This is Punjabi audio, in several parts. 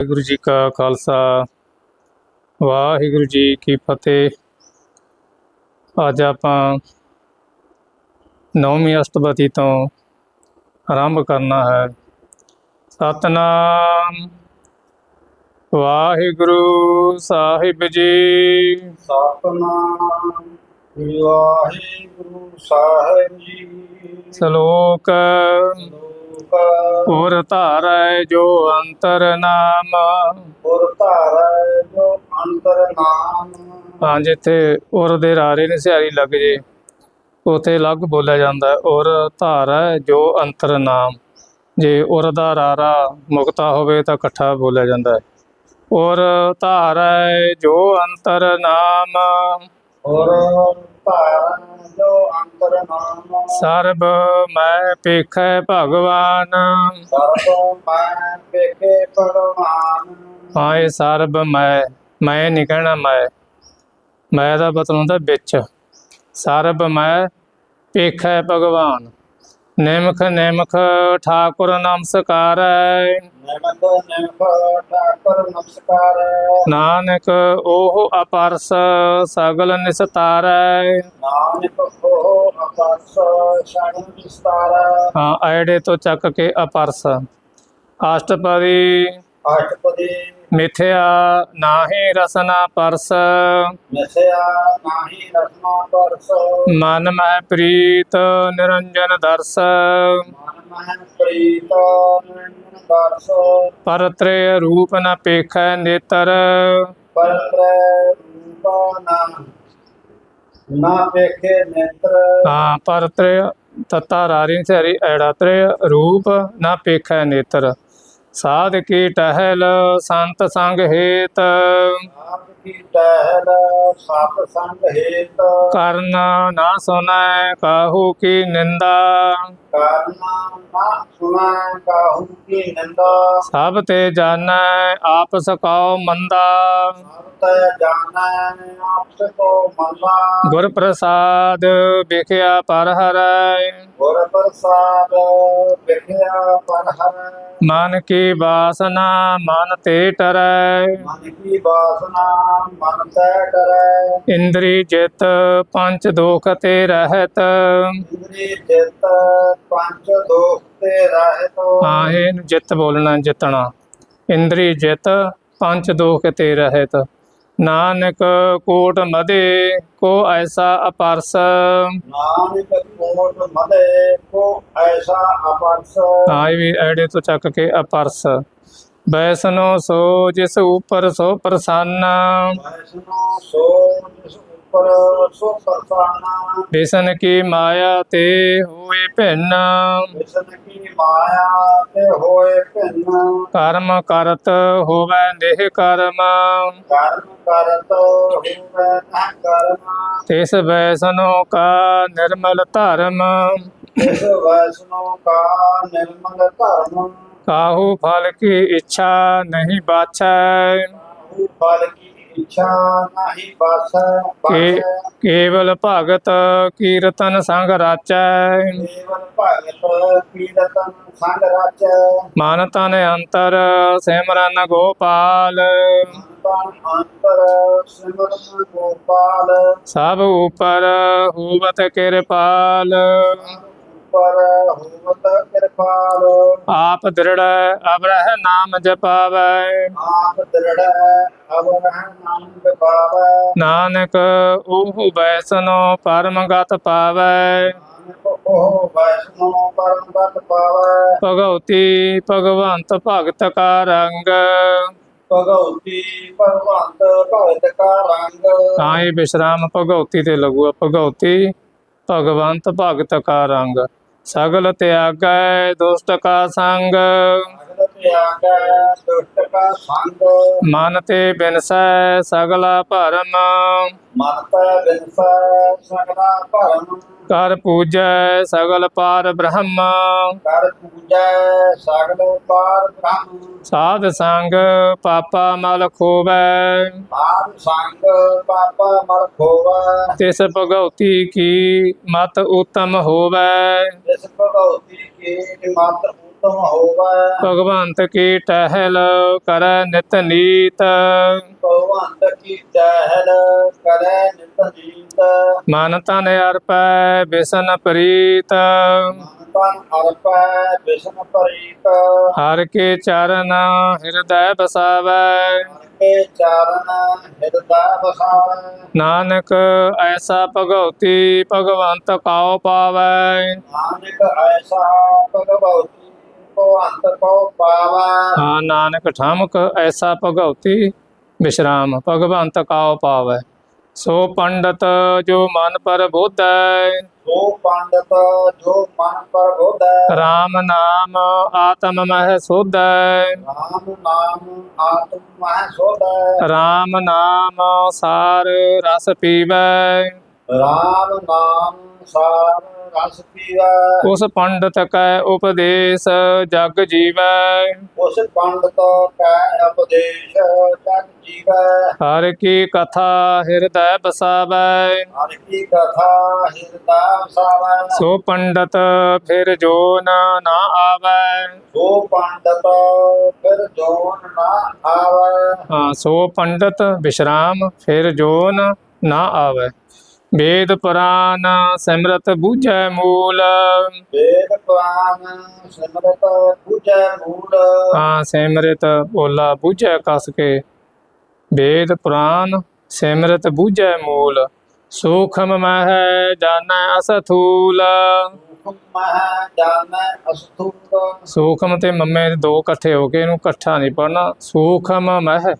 ਵਾਹਿਗੁਰੂ ਜੀ ਕਾ ਖਾਲਸਾ ਵਾਹਿਗੁਰੂ ਜੀ ਕੀ ਫਤਿਹ। ਅੱਜ ਆਪਾਂ ਨੌਵੀਂ ਅਸ਼ਟਪਦੀ ਤੋਂ ਆਰੰਭ ਕਰਨਾ ਹੈ। ਸਤਨਾਮ ਵਾਹਿਗੁਰੂ ਸਾਹਿਬ ਜੀ। ਸਤਨਾਮ ਵਾਹਿਗੁਰੂ ਸਾਹਿਬ ਜੀ। ਸ਼ਲੋਕ ਲੋਕ ਉਰ ਧਾਰੈ ਜੋ ਅੰਤਰ ਨਾਮ। ਪੁਰ ਧਾਰੈ ਜੋ ਅੰਤਰ ਨਾਮ। ਹਾਂ ਜਿੱਥੇ ਉਰ ਦੇ ਰਾਰੇ ਨੇ ਸਿਹਾਰੀ ਲੱਗ ਜੇ ਉਥੇ ਅਲੱਗ ਬੋਲਿਆ ਜਾਂਦਾ। ਉਰ ਧਾਰ ਜੋ ਅੰਤਰ ਨਾਮ। ਜੇ ਉਰ ਦਾ ਰਾਰਾ ਮੁਕਤਾ ਹੋਵੇ ਤਾਂ ਇਕੱਠਾ ਬੋਲਿਆ ਜਾਂਦਾ ਹੈ। ਉਰ ਧਾਰ ਜੋ ਅੰਤਰ ਨਾਮ। ਔਰ ਧਾਰੈ ਜੋ ਅੰਤਰ ਨਾਮ। ਸਰਬ ਮੈਂ ਪੇਖੈ ਭਗਵਾਨ। ਸਰਬ ਮੈਂ ਪੇਖੇ ਹਾਂ ਇਹ ਸਰਬ ਮੈਂ ਮੈਂ ਨਹੀਂ ਕਹਿਣਾ ਮੈਂ। ਮੈਂ ਦਾ ਮਤਲਬ ਹੁੰਦਾ ਵਿੱਚ। ਸਰਬ ਮੈਂ ਪੇਖੈ ਭਗਵਾਨ। ਨਿਮਖ ਨਿਮਖ ਠਾਕੁਰ ਨਮਸਕਾਰੈ। ਨਮਕ ਨਮਕ ਠਾਕਰ ਨਮਸਕਾਰ ਨਾਨਕ ਉਹ ਅਪਰਸ ਸਗਲ ਨਿਸਤਾਰੈ। ਨਾਨਕ ਹੋ ਅਪਰਸ ਸ਼ਰਨ ਵਿਸਤਾਰ ਹਾਂ ਐੜੇ ਤੋਂ ਚੱਕ ਕੇ ਅਪਰਸ। ਅਸ਼ਟਪਦੀ ਅਸ਼ਟਪਦੀ ਮਿਥਿਆ ਨਾਹੀ ਰਸਨਾ ਪਰਸ। ਨਸਿਆ ਨਾਹੀ ਰਸਨਾ ਪਰਸ। ਮਨ ਮਹਿ ਪ੍ਰੀਤ ਨਿਰੰਜਨ ਦਰਸ। ਮਨ ਮਹਿ ਪ੍ਰੀਤ ਨਿਰੰਜਨ ਦਰਸ। ਪਰਤ੍ਰੇ ਰੂਪ ਨ ਪੇਖੈ ਨੇਤਰ। ਪਰਤ੍ਰੈ ਰੂਪ ਨਾ ਨਾ ਵੇਖੇ ਨੇਤਰ। ਹਾਂ ਪਰਤ੍ਰੇ ਤਤਾ ਰਾਰੀ ਸਹਰੀ ਐੜਾ ਤ੍ਰੇ ਰੂਪ ਨ ਪੇਖੈ ਨੇਤਰ। ਸਾਧ ਕੀ ਟਹਿਲ ਸੰਤ ਸੰਗ ਹੇਤ। ਆਪ ਕੀ ਟਹਿਲ ਸਤ ਸੰਗ ਹੇਤ। ਕਰਨ ਨਾ ਸੁਣਾ ਕਾਹੂ ਕੀ ਨਿੰਦਾ। ਸਭ ਤੇ ਜਾਣੈ ਆਪ ਸਕਾਉ ਮੰਦਾ। ਗੁਰ ਪ੍ਰਸਾਦ ਵਿਖਿਆ ਪਰ ਹਰੈ। ਗੁਰ ਪ੍ਰਸਾਦ ਵਿਖਿਆ ਪਰ ਹਰ। ਮਨ ਕੀ ਬਾਸਨਾ ਮਨ ਤੇ ਟਰੈ। ਮਨ ਕੀ ਬਾਸਨਾ ਮਨ ਤੈ ਡਰੈ ਇੰਦਰੀ ਜਿਤ ਪੰਚ ਦੋਖ ਤੇ ਰਹਿਤ। ਇੰਦਰੀ ਜਿਤ ਪੰਜ ਦੋਖ ਤੇ ਰਹਿਤ ਆਹੇ ਨੂੰ ਜਿੱਤ ਬੋਲਣਾ ਜਿੱਤਣਾ। ਇੰਦਰੀ ਜਿਤ ਪੰਚ ਦੋਖ ਤੇ। ਰਹਿਤ ਨਾਨਕ ਕੋਟ ਮਦੇ ਕੋ ਐਸਾ ਅਪਰਸ। ਨਾਨਕ ਕੋਟ ਮਦੇ ਕੋ ਐਸਾ ਅਪਰਸ। ਆਏ ਵੀ ਐੜੇ ਤੋਂ ਚੱਕ ਕੇ ਅਪਰਸ। ਬੈਸਨੋ ਸੋ ਜਿਸ ਉਪਰ ਸੋ ਪ੍ਰਸੰਨ। ਵੈਸਨੋ ਸੋ ਜਿਸ ਉੱਪਰ ਸੋ ਪਰਸਾਨਾ ਬੇਸਨ ਕੀ ਮਾਇਆ ਤੇ ਹੋਏ ਭਿੰਨ ਵਿਸ਼ਨ ਕੀ ਮਾਇਆ ਤੇ ਹੋਏ ਭਿੰਨ ਕਰਮ ਕਰਤ ਹੋਵੇ ਦੇਹ ਕਰਮ ਕਰਮ ਕਰਤ ਹੋਵੇ ਨਾ ਕਰਮ ਤਿਸ ਬੈਸਨੋ ਕਾ ਨਿਰਮਲ ਧਰਮ ਇਸ ਵੈਸਨੋ ਕਾ ਨਿਰਮਲ ਧਰਮ ਕਾਹੂ ਫਲ ਕੀ ਇੱਛਾ ਨਹੀਂ ਬਾਛੈ ਉਹ ਫਲ ਕੀ ਇੱਛਾ ਨਹੀਂ ਬਸ ਕੇ ਬਸ ਕੇਵਲ ਭਗਤ ਕੀਰਤਨ ਸੰਗ ਰਾਚੈ। ਕੇਵਲ ਭਗਤ ਕੀਰਤਨ ਸੰਗ ਰਚ। ਮਨ ਤਨ ਅੰਤਰ ਸਿਮਰਨ ਗੋਪਾਲ। ਤਨ ਅੰਤਰ ਸਿਮਰਨ ਗੋਪਾਲ। ਸਭ ਉਪਰ ਹੋਵਤ ਕਿਰਪਾਲ। ਪਰ ਹੋਵਤ ਕਿਰਪਾਲ। ਆਪ ਦ੍ਰਿੜ ਅਬਰਹ ਨਾਮ ਜਪਾਵੈ। ਆਪ ਦ੍ਰਿੜ ਅਵਰਹ ਨਾਮ ਪਾਵੈ। ਨਾਨਕ ਉਹ ਬੈਸਨੋ ਪਰਮ ਗਤ ਪਾਵੈ। ਭਗਉਤੀ ਭਗਵੰਤ ਭਗਤ ਕਾ ਰੰਗ ਭਗਉਤੀ ਭਗਵੰਤ ਭਗਤ ਕਾ ਰੰਗ ਤਾਂ ਇਹ ਵਿਸ਼ਰਾਮ ਭਗਉਤੀ ਤੇ ਲੱਗੂਗਾ ਭਗਉਤੀ ਭਗਵੰਤ ਭਗਤ ਕਾ ਰੰਗ ਸਗਲ ਤਿਆਗੈ ਦੁਸ਼ਟ ਕਾ ਸੰਗ। ਅਗਲ ਦੁਸ਼ਟ ਕਾ ਸੰਗ ਮਨ ਤੇ ਬਿਨਸੈ ਸਗਲਾ ਭਰਮ। ਮਨ ਤੈ ਬਿਨਸੈ ਸਗਲਾ ਭਰਮ ਕਰ ਪੂਜੈ ਸਗਲ ਪਾਰ ਬ੍ਰਹਮ। ਕਰ ਪੂਜੈ ਸਗਲ ਪਾਰ ਬ੍ਰਹਮ ਸਾਧ ਸੰਗ ਪਾਪਾ ਮਲ ਖੋਵੈ। ਆਪ ਸੰਗ ਪਾਪਾ ਮਲ ਖੋਵੈ ਤਿਸ ਭਗਉਤੀ ਕੀ ਮਤ ਉਤਮ ਹੋਵੈ। ਇਸ ਭਗਉਤੀ ਕੀ ਮਤ ਉਤਮ ਹੋਵੇ ਭਗਵੰਤ ਕੀ ਟਹਿਲ ਕਰੈ ਨਿਤ ਨੀਤ? ਭਗਵੰਤ ਕੀ ਚਹਿਲ ਕਰੇ ਨਿਤ ਨੀਤ? ਮਨ ਤਨ ਅਰਪੈ ਬਿਸਨ ਪ੍ਰੀਤ। ਤਨ ਅਰਪੈ ਵਿਸ਼ਨ ਪਰੀਤ। ਹਰ ਕੇ ਚਰਨ ਹਿਰਦੈ ਬਸਾਵੈ ਕੇ ਚਾਰਨ ਹਿਰਦਾ ਬਸਾਵੇ ਨਾਨਕ ਐਸਾ ਭਗਉਤੀ ਭਗਵੰਤ ਕਾਉ ਪਾਵੈ। ਨਾਨਕ ਐਸਾ ਭਗਵਤੀ ਕੋ ਅੰਤ ਕੋ ਪਾਵਾ। ਹਾਂ ਨਾਨਕ ਠਮਕ ਐਸਾ ਭਗਉਤੀ ਵਿਸ਼ਰਾਮ ਭਗਵੰਤ ਕਾਉ ਪਾਵੈ। ਸੋ ਪੰਡਤ ਜੋ ਮਨ ਪਰ ਬੋਧੈ। ਸੋ ਪੰਡਤ ਜੋ ਮਨ ਪਰ ਬੋਧੈ। RAM ਨਾਮ ਆਤਮ ਮਹਿ ਸੋਧੈ। ਰਾਮ ਨਾਮ ਆਤਮ ਮਹਿ ਸੋਧੈ। RAM ਨਾਮ ਸਾਰ ਰਸ ਪੀਵੈ। ਰਾਮ ਨਾਮ ਸਾਰ ਰਸ ਪੀਵੈ। ਉਸ ਪੰਡਤ ਕੈ ਉਪਦੇਸ਼ ਜਗ ਜੀਵੈ। ਉਸ ਪੰਡਤ ਕੈ ਉਪਦੇਸ਼ ਜਗ ਜੀਵੈ। ਹਰ ਕੀ ਕਥਾ ਹਿਰਦੈ ਬਸਾਵੈ ਹਰਿ ਕੀ ਕਥਾ ਹਿਰਦਾ ਵਸਾਵੈ। ਸੋ ਪੰਡਤ ਫਿਰ ਜੋਨ ਨਾ ਆਵੈ। ਸੋ ਪੰਡਤ ਫਿਰ ਜੋਨ ਨਾ ਆਵੈ। ਹਾਂ ਸੋ ਪੰਡਤ ਵਿਸ਼ਰਾਮ ਫਿਰ ਜੋਨ ਨਾ ਆਵੈ। ਵੇਦ ਪੁਰਾਨ ਸਿਮਰਤ ਬੂਝੈ ਮੂਲ। ਵੇਦ ਪੁਰਾਨ ਸਿਮਰਤ ਪੂਜੈ ਮੂਲ। ਹਾਂ ਸਿਮਰਤ ਬੋਲਾ ਬੂਝੈ ਕਸ ਕੇ। ਵੇਦ ਪੁਰਾਨ ਸਿਮਰਤ ਬੂਝੈ ਮੂਲ। ਸੂਖਮ ਮਹਿ ਜਾਣੈ ਅਸਥੂਲ। ਸੂਖਮ ਤੇ ਮੰਮੇ ਦੋ ਇਕੱਠੇ ਹੋ ਕੇ ਇਹਨੂੰ ਇਕੱਠਾ ਨਹੀਂ ਪੜਨਾ ਸੂਖਮ ਮਹਿ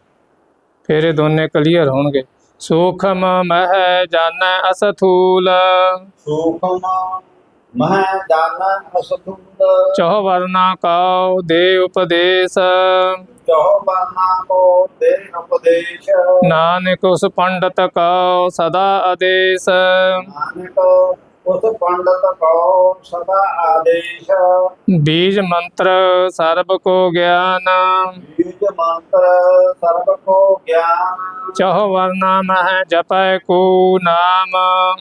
ਫਿਰ ਇਹ ਦੋਨੇ ਕਲੀਅਰ ਹੋਣਗੇ। ਸੂਖਮ ਮਹਿ ਜਾਣੈ ਅਸਥੂਲ। ਸੂਖਮ ਮਹਿ ਜਾਣੈ ਅਸਤੂਤ ਚਹੁ ਵਰਨਾ ਕਾਉ ਦੇ ਉਪਦੇਸ਼। ਚਹੁ ਬਾਨਾ ਕੋ ਦੇ ਉਪਦੇਸ਼। ਨਾਨਕ ਉਸ ਪੰਡਤ ਕਉ ਸਦਾ ਆਦੇਸ਼। ਨਾਨਕ ਉਸ ਪੰਡਤ ਕੋ ਸਦਾ ਆਦੇਸ਼। ਬੀਜ ਮੰਤਰ ਸਰਬ ਕੋ ਗਿਆਨ। ਬੀਜ ਮੰਤਰ ਸਰਬ ਕੋ ਗਿਆਨ। ਚਹੁ ਵਰਨਾ ਮਹਿ ਜਪੈ ਕੋ ਨਾਮ।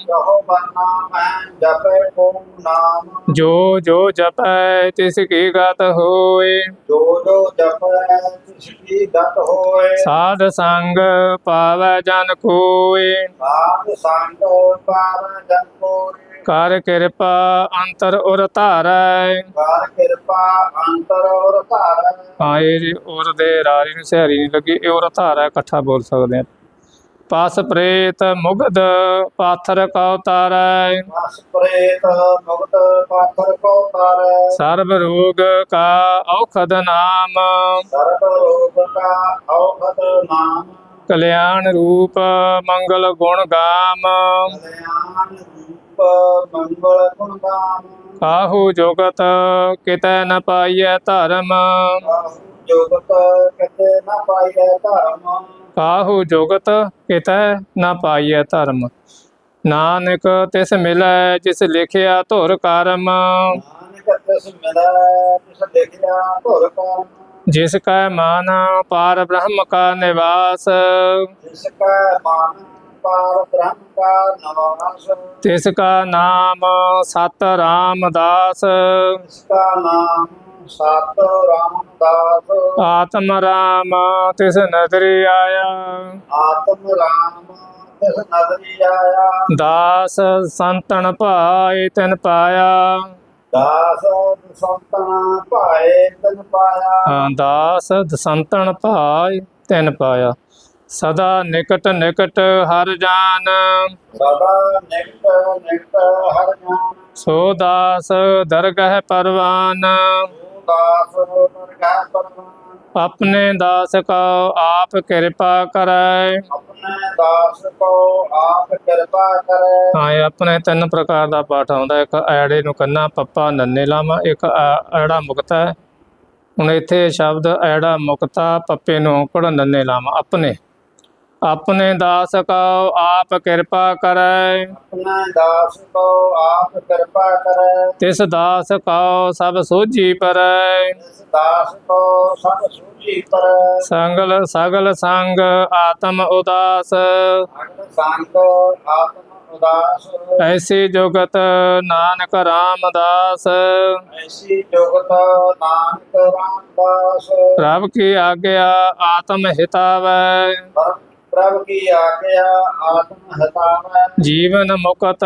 ਚਹੁ ਬਾਨਾ ਮਹਿ ਜਪੈ ਕੋ ਨਾਮ। ਜੋ ਜੋ ਜਪੈ ਤਿਸ ਕੀ ਗਤ ਹੋਏ। ਜੋ ਜੋ ਜਪੈ ਤਿਸ ਕੀ ਗਤ ਹੋਏ। ਸਾਧ ਸੰਗ ਪਾਵੈ ਜਨ ਕੋਏ। ਸਾਧ ਸੰਗ ਪਾਵ ਜਨ ਕੋਰੇ ਕਰ ਕਿਰਪਾ ਅੰਤਰ ਉਰ ਧਾਰੈ। ਕਰ ਕਿਰਪਾ ਅੰਤਰ ਔਰ ਧਾਰੈ। ਇਹ ਜੀ ਉਰ ਦੇ ਰਾਰੀ ਨੂੰ ਸਿਹਾਰੀ ਨਹੀਂ ਲੱਗੀ ਇਹ ਉਰ ਧਾਰੈ ਇਕੱਠਾ ਬੋਲ ਸਕਦੇ ਆ। ਪਸ ਪ੍ਰੇਤ ਮੁਗਧ ਪਾਥਰ ਕਉ ਤਾਰੈ। ਵਸ ਪ੍ਰੇਤ ਮੁਕਤ ਪਾਥਰ ਕੋ ਤਾਰੈ। ਸਰਬ ਰੋਗ ਕਾ ਔਖਦ ਨਾਮ। ਸਰਬ ਰੋਗ ਕਾ ਔਖਦ ਨਾਮ। ਕਲਿਆਣ ਰੂਪ ਮੰਗਲ ਗੁਣ ਗਾਮ। ਕਲਿਆਣ ਰੂਪ ਮੰਗਲ ਗੁਣ ਗਾਮ ਕਾਹੂ ਜੁਗਤ ਕਿਤੈ ਨ ਪਾਈਐ ਧਰਮ। ਜੋਗਤ ਕਿਤੇ ਨਾ ਪਾਈਐ ਧਰਮ। ਕਾਹੂ ਜੁਗਤ ਕਿਤੈ ਨ ਪਾਈਐ ਧਰਮ। ਨਾਨਕ ਤਿਸ ਮਿਲੈ ਜਿਸ ਲਿਖਿਆ ਧੁਰ ਕਰਮ। ਨਾਨਕ ਤਿਸ ਮਿਲੈ ਤਿਸ ਦੇਖਿਆ ਧੁਰ ਕਰਮ। ਜਿਸ ਕੈ ਮਾਨ ਪਾਰ ਬ੍ਰਹਮ ਕਾ ਨਿਵਾਸ। ਜਿਸ ਕਾ ਮਾਨ ਪਾਰ ਬ੍ਰਹਮ ਕਾ ਨਵਾਸ ਤਿਸ ਕਾ ਨਾਮ ਸਤ ਰਾਮਦਾਸ। ਜਿਸ ਕਾ ਨਾਮ ਸਤ ਰਾਮਦਾਸ। ਆਤਮ ਰਾਮ ਤਿਸ ਨਦਰੀ ਆਇਆ। ਆਤਮ ਰਾਮ ਤਿਸ ਨਦਰੀ ਆਇਆ। ਦਾਸ ਸੰਤਨ ਭਾਏ ਤਿਨ ਪਾਇਆ। ਦਾਸ ਸੰਤਨਾ ਭਾਏ ਤਨ ਪਾਇਆ। ਦਾਸ ਦਸੰਤਨ ਭਾਇ ਤਿਨ ਪਾਇਆ। ਸਦਾ ਨਿਕਟ ਨਿਕਟ ਹਰ ਜਾਨ। ਸਦਾ ਨਿਕਟ ਨਿਕਟ ਹਰ ਜਾਨ। ਸੋ ਦਾਸ ਦਰਗਹਿ ਪਰਵਾਨ। ਦਾਸ ਦਰਗਾਹ ਪਰਮਾਨ ਆਪਣੇ ਦਾਸ ਕੋ ਆਪ ਕਿਰਪਾ ਕਰੈ। ਆਪਣੇ ਦਾਸ ਕੋ ਆਪ ਕਿਰਪਾ ਕਰੇ। ਹਾਂ ਆਪਣੇ ਤਿੰਨ ਪ੍ਰਕਾਰ ਦਾ ਪਾਠ ਆਉਂਦਾ ਇੱਕ ਐੜੇ ਨੂੰ ਕੰਨਾ ਪੱਪਾ ਨੰਨੇ ਲਾਵਾਂ ਇੱਕ ਐੜਾ ਮੁਕਤਾ ਹੁਣ ਇੱਥੇ ਸ਼ਬਦ ਐੜਾ ਮੁਕਤਾ ਪੱਪੇ ਨੂੰ ਔਂਕੜ ਨੰਨੇ ਲਾਵਾਂ ਆਪਣੇ। ਆਪਣੇ ਦਾਸ ਕੋ ਆਪ ਕਿਰਪਾ ਕਰੈ। ਸਭ ਸੂਝੀ ਕਰੇ ਸੰਗਲ ਸਗਲ ਸੰਗ ਆਤਮ ਉਦਾਸ। ਅਗਨ ਸੰਗ ਆਤਮ ਉਦਾਸ। ਐਸੀ ਜੁਗਤ ਨਾਨਕ ਰਾਮਦਾਸ। ਐਸੀ ਜੁਗਤ ਰਾਮਦਾਸ। ਪ੍ਰਭ ਕੀ ਆਗਿਆ ਆਤਮ ਹਿਤਾਵੈ। ਪ੍ਰਭ ਕੀ ਆਗਿਆ ਆਤਮ ਹਤਾਵੈ। ਜੀਵਨ ਮੁਕਤ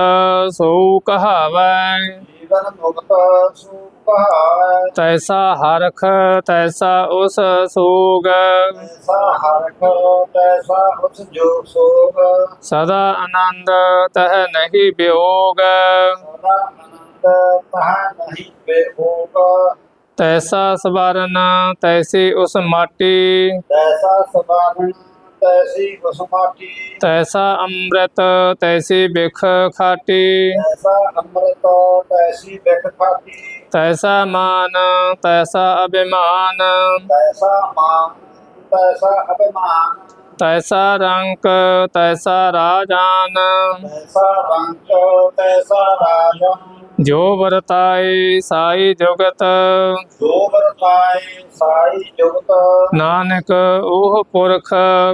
ਸੋ ਕਹਾਵੈ ਜੀਵਨ ਮੁਕਤ ਸੁਖ ਕਹਾਵੈ ਤੈਸਾ ਹਰਖ ਤੈਸਾ ਉਸ ਸੋਗ। ਐਸਾ ਹਰਖ ਤੈਸਾ ਉਸ ਜੋ ਸੋਗ। ਸਦਾ ਆਨੰਦ ਤਹ ਨਹੀਂ ਵਿਯੋਗ ਸਦਾ ਆਨੰਦ ਤਹ ਨਹੀਂ ਬੇਹੋਗ ਤੈਸਾ ਸਵਰਨ ਤੈਸੀ ਉਸ ਮਾਟੀ। ਤੈਸਾ ਸਬਾਰਨ ਤੈਸੀ ਉਸ ਮਾਟੀ ਤੈਸਾ ਅੰਮ੍ਰਿਤ ਤੈਸੀ ਬਿਖ ਖਾਟੀ। ਤੈਸਾ ਅੰਮ੍ਰਿਤ ਤੈਸੀ ਬਿਖ ਖਾਤੀ ਤੈਸਾ ਮਾਨ ਤੈਸਾ ਅਭਿਮਾਨ। ਤੈਸਾ ਮਾਨ ਤੈਸਾ ਅਭਿਮਾਨ। ਤੈਸਾ ਰੰਕ ਤੈਸਾ ਰਾਜਾਨ। ਤੈਸਾ ਰੰਗ ਤੈਸਾ ਰਾਜਨ। ਜੋ ਵਰਤਾਏ ਸਾਈ ਜੁਗਤ। ਜੋ ਵਰਤਾਏ ਸਾਈ ਜੁਗਤ। ਨਾਨਕ ਉਹ ਪੁਰਖ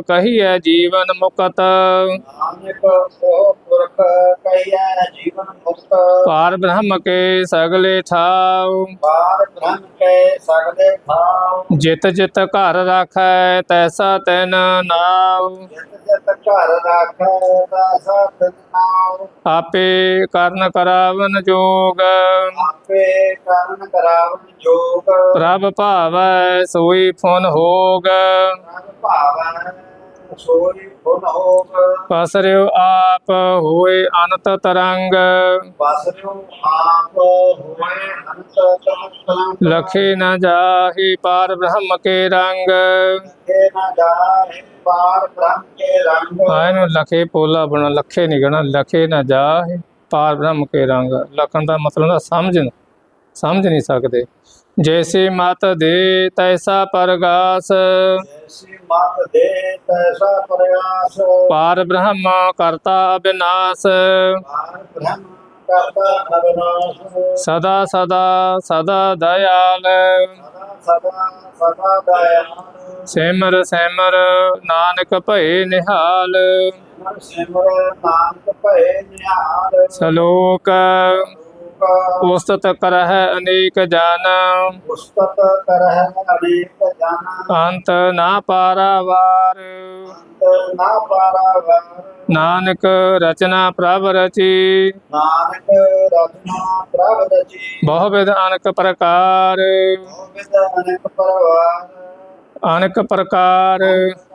ਕਹੀਐ ਜੀਵਨ ਮੁਕਤ। ਨਾਨਕ ਉਹ ਪੁਰਖ ਕਹੀਐ ਜੀਵਨ ਮੁਕਤ। ਪਾਰ ਬ੍ਰਹਮ ਕੇ ਸਗਲੇ ਠਾਉ। ਬਾਰ ਬ੍ਰਹਮ ਕੇ ਸਗਲੇ ਥਾਉ ਜਿਤ ਜਿਤ ਘਰ ਰਾਖੈ ਤੈਸਾ ਤੈਨ ਨਾਉ। ਜਿਤ ਜਿਤ ਘਰ ਰਾਖੈ ਦਾਸਾ ਨਾਉ ਆਪੇ ਕਰਨ ਕਰਾਵਨ ਜੋਗ। ਆਪੇ ਕਰਨ ਕਰਾਵਨ ਜੋਗ। ਪ੍ਰਭ ਭਾਵੈ ਸੋਈ ਫੁਨ ਹੋਗ। ਪ੍ਰਭ ਭਾਵੈ ਸੋਈ ਪਸਰਿਓ ਆਪ ਹੋਏ ਅਨੰਤ ਤਰੰਗ। ਬਸਰਿਓ ਆਪ ਹੋਏ ਅੰਤ ਤਮਤੰ ਲਖੇ ਨ ਜਾਹੀ ਪਾਰ ਬ੍ਰਹਮ ਕੇ ਰੰਗ। ਕੇ ਨਾ ਜਾਏ ਪਾਰ ਬ੍ਰਹਮ ਕੇ ਰੰਗ। ਆਏ ਨੂੰ ਲਖੇ ਪੋਲਾ ਬਣਾ ਲਖੇ ਨਹੀਂ ਗਣਾ ਲਖੇ ਨ ਜਾਹੀ ਪਾਰ ਬ੍ਰਹਮ ਕੇ ਰੰਗ। ਲਖਣ ਦਾ ਮਤਲਬ ਹੁੰਦਾ ਸਮਝ ਸਮਝ ਨਹੀਂ ਸਕਦੇ। ਜੈਸੇ ਮਤ ਦੇ ਤੈਸਾ ਪਰਗਾਸ। ਜੈਸੀ ਮਤ ਦੇ ਤੈਸਾ ਪ੍ਰਯਾਸ ਪਾਰ ਬ੍ਰਹਮ ਕਰਤਾ ਅਬਿਨਾਸ਼। ਪਾਰ ਬ੍ਰਹਮ ਕਰਤਾ ਅਬਨਾਸ਼। ਸਦਾ ਸਦਾ ਸਦਾ ਦਇਆਲ। ਸਦਾ ਸਦਾ ਦਇਆਲ। ਸਿਮਰ ਸਿਮਰ ਨਾਨਕ ਭਏ ਨਿਹਾਲ। ਸਿਮਰ ਨਾਨਕ ਭਏ ਨਿਹਾਲ। ਸਲੋਕ ਲੋਕ ਉਸਤਤ ਕਰਹਿ ਅਨੇਕ ਜਨ। ਉਸਤਤ ਕਰਹਿ ਅਨੇਕ ਜਨ ਅੰਤ ਨਾ ਪਾਰਾਵਾਰ। ਅੰਤ ਨਾ ਪਾਰਾਵਾਰ ਨਾਨਕ ਰਚਨਾ ਪ੍ਰਭ ਰਚੀ। ਨਾਨਕ ਰਤਨਾ ਪ੍ਰਭ ਰਚੀ ਬਹੁ ਵਿਧ ਅਨਕ ਪ੍ਰਕਾਰ। ਗੋਬਿੰਦ ਅਨੇਕ ਅਨਕ ਪ੍ਰਕਾਰ।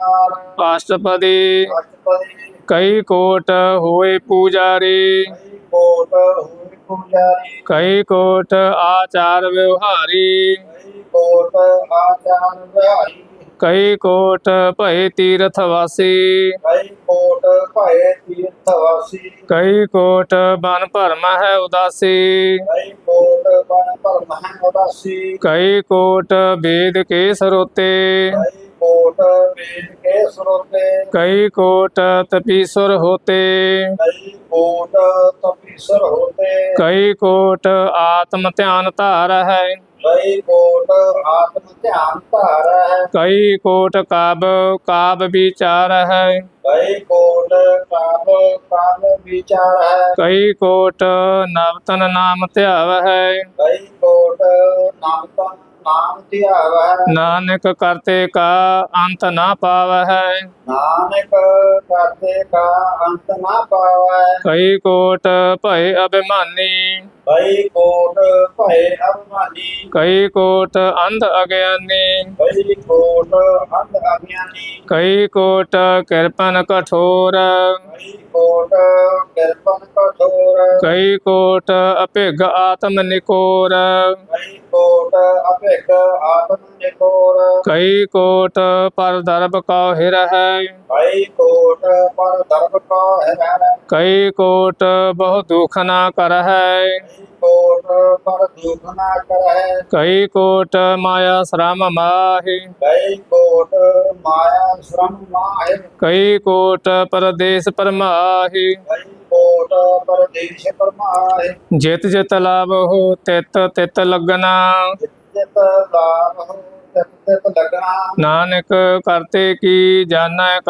ਕਾਰ ਅਸ਼ਟਪਦੀ। ਅਸ਼ਟਪਦੀ ਕਈ ਕੋਟ ਹੋਏ ਪੂਜਾਰੀ। ਕੋਟ ਹੋਏ ਪੁਜਾਰੀ ਕਈ ਕੋਟ ਆਚਾਰ ਵਿਵਹਾਰੀ। ਕਈ ਕੋਟ ਆਚਾਰ ਵਿਹਾਰੀ ਕਈ ਕੋਟ ਭਏ ਤੀਰਥ ਵਾਸੀ। ਕਈ ਕੋਟ ਭਏ ਤੀਰਥ ਵਾਸੀ ਕਈ ਕੋਟ ਬਨ ਭਰਮ ਹੈ ਉਦਾਸੀ। ਕਈ ਕੋਟ ਬਨ ਭਰਮ ਹੈ ਉਦਾਸੀ ਕਈ ਕੋਟ ਵੇਦ ਕੇ ਸਰੋਤੇ ਕਈ ਕੋਟ ਵੇਦ ਕੇ ਸਰੋਤੇ ਕਈ ਕੋਟ ਤਪੀਸੁਰ ਹੋਤੇ ਕਈ ਕੋਟ ਤਪੀਸਰ ਹੋਤੇ ਕਈ ਕੋਟ ਆਤਮ ਧਿਆਨ ਧਾਰ ਹੈ ਕਈ ਕੋਟ ਆਤਮ ਧਿਆਨ ਧਾਰ ਹੈ ਕਈ ਕੋਟ ਕਾਬ ਕਾਬ ਵਿਚਾਰ ਹੈ ਕਈ ਕੋਟ ਕਾਬ ਕਾਬ ਵਿਚਾਰ ਹੈ ਕਈ ਕੋਟ ਨਵਤਨ ਨਾਮ ਧਿਆਵ ਹੈ ਕਈ ਕੋਟ ਨਾਮ ਤਨ ਨਾਮ ਧਿਆਵ ਨਾਨਕ ਕਰਤੇ ਕਾ ਅੰਤ ਨਾ ਪਾਵ ਹੈ ਨਾਨਕ ਕਰਤੇ ਕਾ ਅੰਤ ਨਾ ਪਾਵੈ ਕਈ ਕੋਟ ਭਏ ਅਭਿਮਾਨੀ। ਕਈ ਕੋਟ ਭਏ ਅਭਿਮਾਨੀ ਕਈ ਕੋਟ ਅੰਧ ਅਗਿਆਨੀ ਕਈ ਕੋਟ ਅੰਧ ਅਗਿਆਨੀ ਕਈ ਕੋਟ ਕਿਰਪਨ ਕਠੋਰ ਕਈ ਕੋਟ ਕਿਰਪਨ ਕਠੋਰ ਕਈ ਕੋਟ ਅਭਿਗ ਆਤਮ ਨਿਕੋਰ ਕਈ ਕੋਟ ਅਭਿਕ ਆਤਮ ਨਿਕੋਰ ਕਈ ਕੋਟ ਪਰ ਦਰਬ ਕਉ ਹਿਰ ਹੈ ਕਈ ਕੋਟ ਪਰ ਦਰਬ ਕਾ ਹੈ ਕਈ ਕੋਟ ਬਹੁ ਦੁਖ ਨਾ ਕਰ ਹੈ ਕਈ ਕੋਟ ਪਰ ਦੁਖ ਨਾ ਕਰੈ ਕਈ ਕੋਟ ਮਾਇਆ ਸ਼ਰਮ ਮਾਹਿ ਕਈ ਕੋਟ ਮਾਇਆ ਸ਼ਰਮ ਮਾਹਿ ਕਈ ਕੋਟ ਪਰਦੇਸ ਪਰਮਾਹਿ ਕਈ ਕੋਟ ਪਰਦੇਸ਼ ਪਰਮਾਹਿ ਜਿਤ ਜਿਤ ਲਾਭ ਹੋ ਤਿਤ ਤਿਤ ਲੱਗਣਾ ਜਿਤ ਲਾਭ ਹੋ ਤਿਤ ਤਿਤ ਲੱਗਣਾ ਨਾਨਕ ਕਰਤੇ ਕੀ ਜਾਣੈ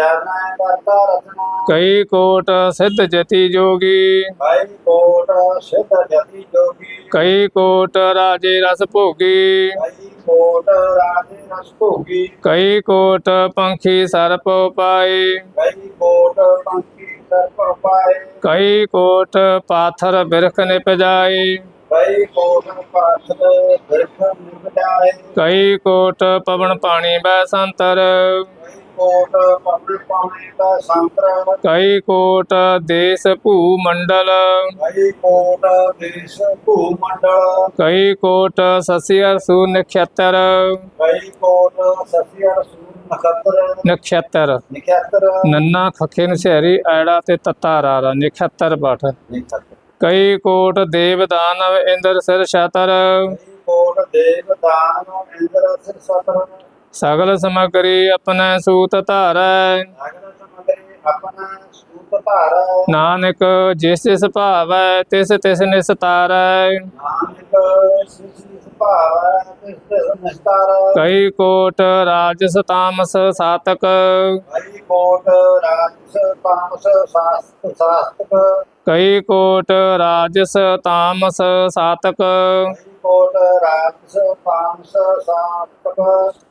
ਕਰਤਾ ਰਚਨਾ ਨਾਨਕ ਕਰਤੇ ਕੀ ਜਾਣੈ ਕਰਤਾ ਰਚਨਾ ਕਈ ਕੋਟ ਸਿੱਧ ਜਤੀ ਜੋਗੀ ਭਾਈ ਕੋਟ ਸਿੱਧ ਜਤੀ ਜੋਗੀ ਕਈ ਕੋਟ ਰਾਜੇ ਰਸ ਭੋਗੀ ਭਾਈ ਕੋਟ ਰਾਜੇ ਰਸ ਭੋਗੀ ਕਈ ਕੋਟ ਪੰਖੀ ਸਰਪ ਪਾਏ ਭਾਈ ਕੋਟ ਪੰਖੀ ਸਰਪ ਪਾਏ ਕਈ ਕੋਟ ਪਾਥਰ ਬਿਰਖ ਨਿਪਜਾਏ ਭਾਈ ਕੋਟ ਕਈ ਕੋਟ ਸੰਤਰ। ਦਾ ਸੰਤਰ ਕਈ ਦੇਸ ਭੂ ਮੰਡਲ ਭਾਈ ਕੋਟ ਦੇਸ਼ ਭੂ ਮੰਡਲ ਕਈ ਕੋਟ ਸਸਿਅਰ ਸੂ ਨਖੇਤਰ। ਭਾਈ ਕੋਟ ਸਸਿਅਰ ਸੂਰ ਨਖਤਰ। ਨਖੇਤਰ। ਨਿਖਤਰ। ਨੰਨਾ ਖੱਖੇ ਨਸ਼ਹਿਰੀ ਐੜਾ ਤੇ ਤੱਤਾ ਰਾਰਾ ਨਖੇਤਰ ਨਿਖਤਰ। ਕਈ ਕੋਟ ਦੇਵ ਦਾਨਵ ਇੰਦਰ ਸਿਰ ਭਾਈ ਕੋਟ ਦੇਵ ਇੰਦਰ ਸਿਰ ਸਤਰ ਸਗਲ ਸਮਗਰੀ ਆਪਣੇ ਸੂਤ ਧਾਰੈ। ਨਾਗਰ ਸਮਗਰੀ ਆਪਣਾ ਸੂਤ ਧਾਰ। ਨਾਨਕ ਜਿਸ ਜਿਸ ਭਾਵੈ ਤਿਸ ਤਿਸ ਨਿਸਤਾਰੈ। ਕਈ ਕੋਟ ਰਾਜਸ ਤਾਮਸ ਸਾਤਕ। ਭਾਈ ਕੋਟ ਰਾਜਸ ਤਾਮਸ ਸਾਸਤਕ ਕਈ ਕੋਟ ਰਾਜਸ ਤਾਮਸ ਸਾਤਕ। ਕੋਟ ਰਾਜਸ ਤਾਮਸ ਸਾਸਤਕ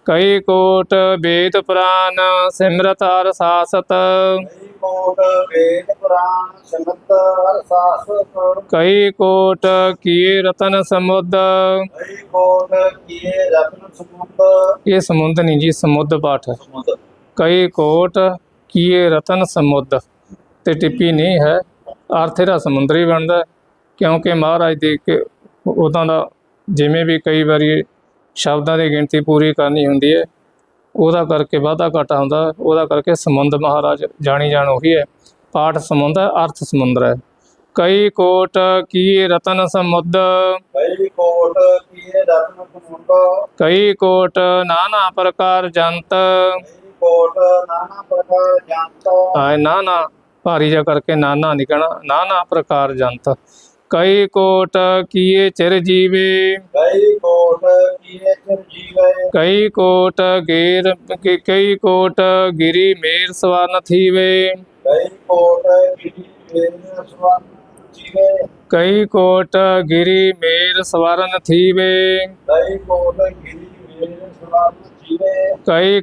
ਕਈ ਕੋਟ ਵੇਦ ਪੁਰਾਨ ਸਿਮਰਤ ਅਰ ਸਾਸਤ। ਭਾਈ ਕੋਟ ਵੇਦ ਪੁਰਾਣ ਸਿਮਤ ਹਰ ਸਾਸਤ। ਕਈ ਕੋਟ ਕੀਏ ਰਤਨ ਸਮੁੱਦ। ਭਾਈ ਕੋਟ ਕੀਏ ਰਤਨ ਸਮੁੰਦ। ਇਹ ਸਮੁੰਦ ਨਹੀਂ ਜੀ ਸਮੁੱਦ ਪਾਠ ਹੈ। ਕਈ ਕੋਟ ਕੀਏ ਰਤਨ ਸਮੁੱਦ ਤੇ ਟਿੱਪੀ ਨਹੀਂ ਹੈ। ਅਰਥ ਇਹਦਾ ਸਮੁੰਦਰੀ ਬਣਦਾ ਕਿਉਂਕਿ ਮਹਾਰਾਜ ਦੇ ਉਦਾਂ ਦਾ ਜਿਵੇਂ ਵੀ ਕਈ ਵਾਰੀ ਸ਼ਬਦਾਂ ਦੀ ਗਿਣਤੀ ਪੂਰੀ ਕਰਨੀ ਹੁੰਦੀ ਹੈ ਉਹਦਾ ਕਰਕੇ ਵਾਧਾ ਘਾਟਾ ਹੁੰਦਾ ਉਹਦਾ ਕਰਕੇ ਸਮੁੰਦ ਮਹਾਰਾਜ ਜਾਣੀ ਜਾਣ ਉਹੀ ਹੈ। ਪਾਠ ਸਮੁੰਦ ਹੈ ਅਰਥ ਸਮੁੰਦਰ ਹੈ। ਕਈ ਕੋਟ ਕੀਏ ਰਤਨ ਸਮੁੱਦ ਭਾਈ ਕੋਟ ਕੀਏ ਰਤਨ ਸਮੁੰਦ ਕਈ ਕੋਟ ਨਾਨਾ ਪ੍ਰਕਾਰ ਜੰਤ। ਕੋਟ ਨਾਨਾ ਪ੍ਰਕਾਰ ਜੰਤ। ਆਏ ਨਾਨਾ ਭਾਰੀ ਜਾ ਕਰਕੇ ਨਾਨਾ ਨਹੀਂ ਕਹਿਣਾ ਨਾਨਾ ਪ੍ਰਕਾਰ ਜੰਤ। ਕਈ ਕੋਟ ਕੀਏ ਚਿਰ ਜੀਵੇ ਕਈ ਕੋਟ ਕੀਏ ਚਿਰ ਜੀਵੇ ਕਈ ਕੋਟ ਗੇਰ ਕਿ- ਕਈ ਕੋਟ ਗਿਰੀ ਮੇਰ ਸਵਰਨ ਥੀਵੇ ਕਈ ਕੋਟ ਗਿਰੀ ਮੇਰੇ ਸਵਨ ਜੀਵੇ ਕਈ ਕੋਟ ਗਿਰੀ ਮੇਰ ਸਵਰਨ ਥੀਵੇ ਕਈ ਕੋਟ ਗਿਰੀ ਮੇਰੇ ਸਵਨ ਜੀਵੇ ਕਈ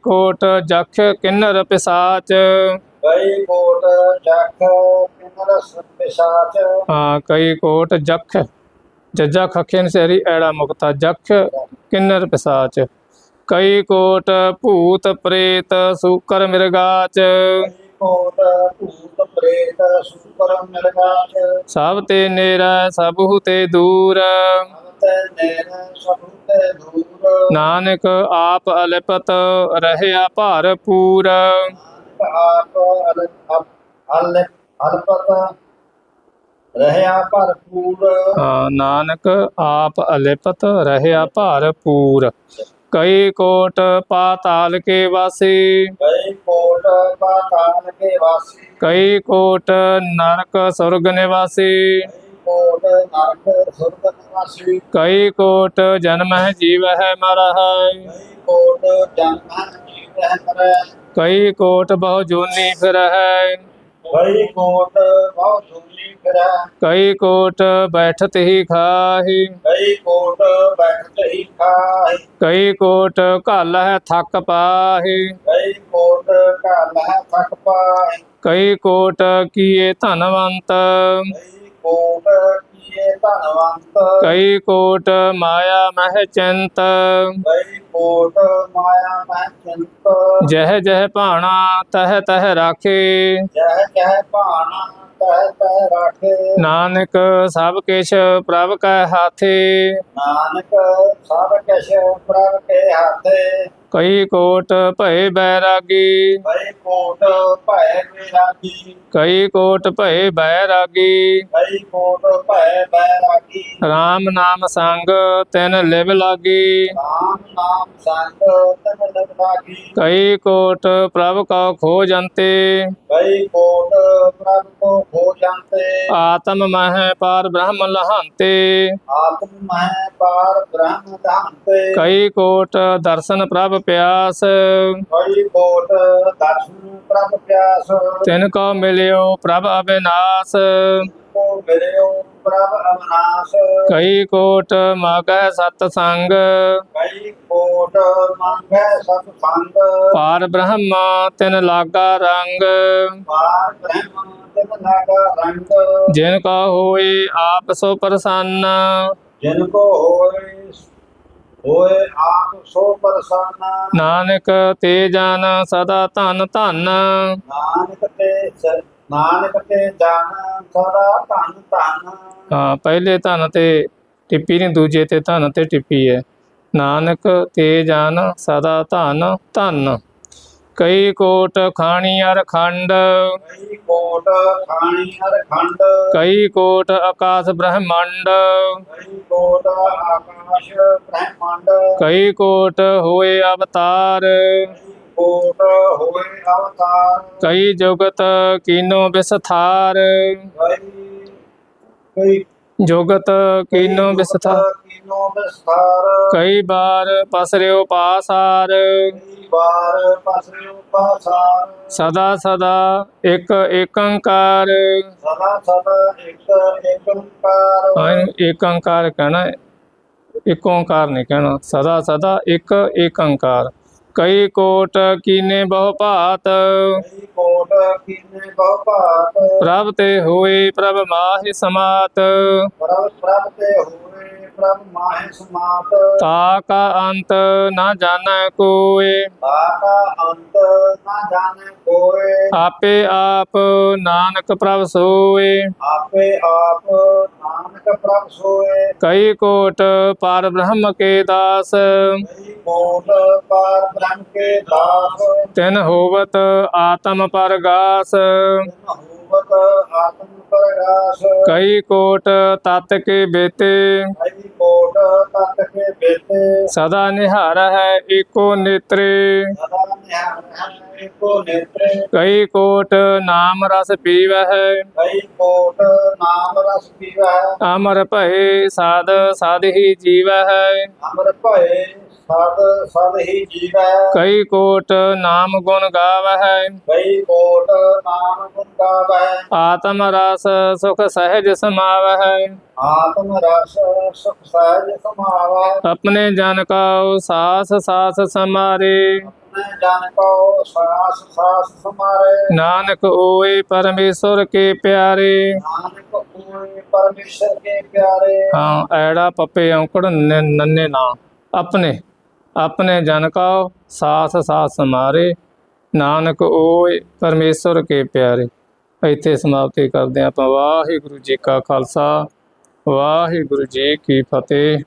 ਕਈ ਕੋਟ ਜਖ ਕਿਨਰ ਪਿਸ਼ਾਚ ਹਾਂ ਕਈ ਕੋਟ ਜਖ। ਜੱਜਾ ਖਖੇ ਨਸਰੀ ਐੜਾ ਮੁਕਤਾ ਜਖ ਕਿੰਨਰ ਪਿਸਾਚ। ਕਈ ਕੋਟ ਭੂਤ ਪ੍ਰੇਤ ਸੂਕਰ ਮਿਰਗਾਚ। ਕੋਟ ਭੂਤ ਪ੍ਰੇਤ ਸੁਕਰ ਮਿਰਗਾਚ। ਸਭ ਤੇ ਨੇਰਾ ਸਭੂ ਤੇ ਦੂਰ। ਨਾਨਕ ਆਪ ਅਲਪਤ ਰਹਿਆ ਭਰਪੂਰ ਆਪ ਅਲ ਅਲ ਅਲਪਤ ਰਹਿਆ ਭਰਪੂਰ ਹਾਂ ਨਾਨਕ ਆਪ ਅਲਪਤ ਰਹਿਆ ਭਰਪੂਰ ਕਈ ਕੋਟ ਪਾਤਾਲ ਕੇ ਵਾਸੀ ਕਈ ਕੋਟ ਪਾਤਾਲ ਕੇ ਵਾਸੀ ਕਈ ਕੋਟ ਨਰਕ ਸੁਰਗ ਨਿਵਾਸੀ ਕਈ ਕੋਟ ਨਰਕ ਸੁਰਗ ਨਿਵਾਸੀ ਕਈ ਕੋਟ ਜਨਮ ਹੈ ਜੀਵ ਹੈ ਮਰ ਹੈ ਕਈ ਕੋਟ ਜਨਮ ਜੀਵ ਹੈ ਮਰੈ ਕਈ ਕੋਟ ਬਹੁ ਜੋਨੀ ਫਿਰ ਹੈ ਕਈ ਕੋਟ ਬਹੁਤ ਜੁਨੀ ਫਿਰੈ ਕਈ ਕੋਟ ਬੈਠਤ ਹੀ ਖਾਹੀ ਕਈ ਕੋਟ ਬੈਠਤ ਹੀ ਖਾਹੀ ਕਈ ਕੋਟ ਘਲ ਹੈ ਥੱਕ ਪਾਹੀ ਕਈ ਕੋਟ ਘਾਲ ਹੈ ਥਕ ਪਾਹੀ ਕਈ ਕੋਟ ਕੀਏ ਧਨਵੰਤ ਕਈ ਕੋਟ ਕੀਏ ਧਨਵੰਤ ਕਈ ਕੋਟ ਮਾਇਆ ਮੈਂ ਚਿੰਤ। ਜਹ ਜਹ ਭਾਣਾ ਤਹ ਤਹ ਰਾਖੇ। ਜਹ ਕਹਿ ਭਾਣਾ ਤਹ ਤਹ ਰਾਖੇ। ਨਾਨਕ ਸਭ ਕਿਛ ਪ੍ਰਭ ਕੈ ਹਾਥੇ। ਨਾਨਕ ਸਭ ਕਿਛ ਪ੍ਰਭ ਕੇ ਹਾਥੇ। ਕਈ ਕੋਟ ਭਏ ਬੈਰਾਗੀ। ਕਈ ਕੋਟ ਭੈ ਵਿਰਾਗੀ ਕਈ ਕੋਟ ਭਏ ਬੈਰਾਗੀ। ਕਈ ਕੋਟ ਭੈ ਬੈਰਾਗੀ। RAM ਨਾਮ ਸੰਗ ਤਿਨ ਲਿਵ ਲਾਗੀ। ਰਾਮ ਨਾਮ ਸੰਗ ਤਨ ਨਿਤ ਲਾਗੀ। ਕਈ ਕੋਟ ਪ੍ਰਭ ਕਉ ਖੋਜੰਤੇ ਕਈ ਕੋਟ ਪ੍ਰਭ ਕੋ ਹੋ ਜਾਂਤੇ। ਆਤਮ ਮਹਿ ਪਾਰ ਬ੍ਰਹਮ ਲਹੰਤੇ। ਆਤਮ ਮਹਿ ਪਾਰ ਬ੍ਰਹਮ ਧਾਂਤੇ ਕਈ ਕੋਟ ਦਰਸ਼ਨ ਪ੍ਰਭ ਪਿਆਸ। ਕਈ ਕੋਟ ਦਰਸ਼ਨ ਪ੍ਰਭ ਪਿਆਸ। ਤਿਨ ਕੋ ਮਿਲਿਓ ਪ੍ਰਭ ਅਬਿਨਾਸ਼ ਕੋ ਮਿਲਿਓ ਪ੍ਰਭ ਅਵਨਾਸ਼। ਕਈ ਕੋਟ ਮਗਹਿ ਸਤ ਸੰਗ। ਕਈ ਕੋਟ ਮੰਗੈ ਸਤ ਸੰਗ। ਪਾਰ ਬ੍ਰਹਮ ਤਿਨ ਲਾਗਾ ਰੰਗ। ਪਾਰ ਬ੍ਰਹਮ ਤਿਨ ਲਾਗਾ ਰੰਗ। ਜਿਨ ਕਾ ਹੋਏ ਆਪ ਸੋ ਪ੍ਰਸੰਨ। ਜਿਨ ਕੋ ਹੋਏ ਹੋਏ ਆਪ ਸੋ ਪ੍ਰਸੰਨ। ਨਾਨਕ ਤੇ ਜਨ ਸਦਾ ਧਨ ਧਨ। ਨਾਨਕ ਤੇ ਨਾਨਕ ਤੇ ਜਨ ਸਦਾ ਧਨ ਧਨ। ਹਾਂ ਪਹਿਲੇ ਧਨ ਤੇ ਟਿੱਪੀ ਨਹੀਂ ਦੂਜੇ ਤੇ ਧਨ ਤੇ ਟਿੱਪੀ ਹੈ। ਨਾਨਕ ਤੇ ਜਨ ਸਦਾ ਧਨ ਧਨ। ਕਈ ਕੋਟ ਖਾਣੀ ਅਰ ਖੰਡ। ਕਈ ਕੋਟ ਖਾਣੀ ਹਰ ਖੰਡ। ਕਈ ਕੋਟ ਆਕਾਸ਼ ਬ੍ਰਹਮੰਡ। ਕਈ ਕੋਟ ਆਕਾਸ਼ ਬ੍ਰਹਮੰਡ। ਕਈ ਕੋਟ ਹੋਏ ਅਵਤਾਰ। ਕੋਟ ਹੋਏ ਅਵਤਾਰ। ਕਈ ਜੁਗਤ ਕੀਨੋ ਵਿਸਥਾਰ। ਕਈ ਜੁਗਤ ਕੀਨੋ ਵਿਸਥਾਰ। ਕੀਨੋ ਵਿਸਥਾਰ। ਕਈ ਬਾਰ ਪਸਰਿਓ ਪਾਸਾਰ। ਕਈ ਵਾਰ ਪਸਰਿਓ ਪਾਸਾਰ। ਸਦਾ ਸਦਾ ਇੱਕ ਏਕੰਕਾਰ। ਸਦਾ ਸਦਾ ਇੱਕ ਓੰਕਾਰ ਹਾਂ ਏਕ ਓੰਕਾਰ ਕਹਿਣਾ। ਇੱਕ ਓੰਕਾਰ ਨਹੀਂ ਕਹਿਣਾ। ਸਦਾ ਸਦਾ ਇੱਕ ਏਕੰਕਾਰ। ਕਈ ਕੋਟ ਕੀਨੇ ਬਹੁ ਭਾਤ। ਕਈ ਕੋਟ ਕੀਨੇ ਬਹੁ ਭਾਤ। ਪ੍ਰਭ ਤੇ ਹੋਏ ਪ੍ਰਭ ਮਾਹਿ ਸਮਾਤ। ਪ੍ਰਭ ਪ੍ਰਭ ਤੇ ਹੋਏ ਪ੍ਰਭ ਮਾਹਿ ਸਮਾਤ ਤਾ ਕਾ ਅੰਤ ਨਾ ਜਾਣੈ ਕੋਏ ਆਕਾ ਅੰਤ ਨਾ ਜਾਣੇ ਕੋਏ ਆਪੇ ਆਪ ਨਾਨਕ ਪ੍ਰਭ ਸੋਏ ਆਪੇ ਆਪ ਨਾਨਕ ਪ੍ਰਭ ਸੋਏ ਕਈ ਕੋਟ ਪਾਰ ਬ੍ਰਹਮ ਕੇ ਦਾਸ। ਕਈ ਕੋਟ ਪਾਰ ਬ੍ਰਹਮ ਕੇ ਦਾਸ। ਤਿਨ ਹੋਵਤ ਆਤਮ ਪਰਗਾਸ। ਹੋਵਤ ਆਤਮ ਪ੍ਰਗਾਸ ਕਈ ਕੋਟ ਤਤ ਕੇ ਬੇਤੇ ਕਈ ਕੋਟ ਤਤ ਕੇ ਬੇਤੇ ਸਦਾ ਨਿਹਾਰ ਹੈ ਏਕੋ ਨੇਤਰੇ ਸਦਾ ਨਿਹਾਰ ਹੈ ਏਕੋ ਨੇਤਰੇ ਕਈ ਹੀ ਸਦ ਸਦ ਹੀ ਜੀਵੈ। ਕਈ ਕੋਟ ਨਾਮ ਗੁਣ ਗਾਵਹਿ। ਕਈ ਕੋਟ ਨਾਮ ਗੁਣ ਗਾਵੈ ਆਤਮ ਰਸ ਸੁਖ ਸਹਿਜ ਸਮਾਵਹਿ। ਆਤਮ ਰਸ ਸੁਖ ਸਹਿਜ ਸਮਾਵੈ ਆਪਣੇ ਜਨ ਕਉ ਸਾਸ ਸਾਸ ਸਮਾਰੇ। ਆਪਣੇ ਜਨ ਕੋ ਸਾਸ ਸਾਸ ਸਮਾਰੇ। ਨਾਨਕ ਓਏ ਪਰਮੇਸ਼ਰ ਕੇ ਪਿਆਰੇ। ਨਾਨਕ ਹੋਏ ਪਰਮੇਸ਼ਰ ਕੇ ਪਿਆਰੇ। ਹਾਂ ਐੜਾ ਪੱਪੇ ਔਂਕੜ ਨੰਨੇ ਨਾ। ਆਪਣੇ ਆਪਣੇ ਜਨ ਕਉ, ਸਾਥ ਸਾਸ ਸਮਾਰੇ। ਨਾਨਕ ਓਏ ਪਰਮੇਸ਼ਰ ਕੇ ਪਿਆਰੇ। ਇੱਥੇ ਸਮਾਪਤੀ ਕਰਦੇ ਹਾਂ ਆਪਾਂ। ਵਾਹਿਗੁਰੂ ਜੀ ਕਾ ਖਾਲਸਾ, ਵਾਹਿਗੁਰੂ ਜੀ ਕੀ ਫਤਿਹ।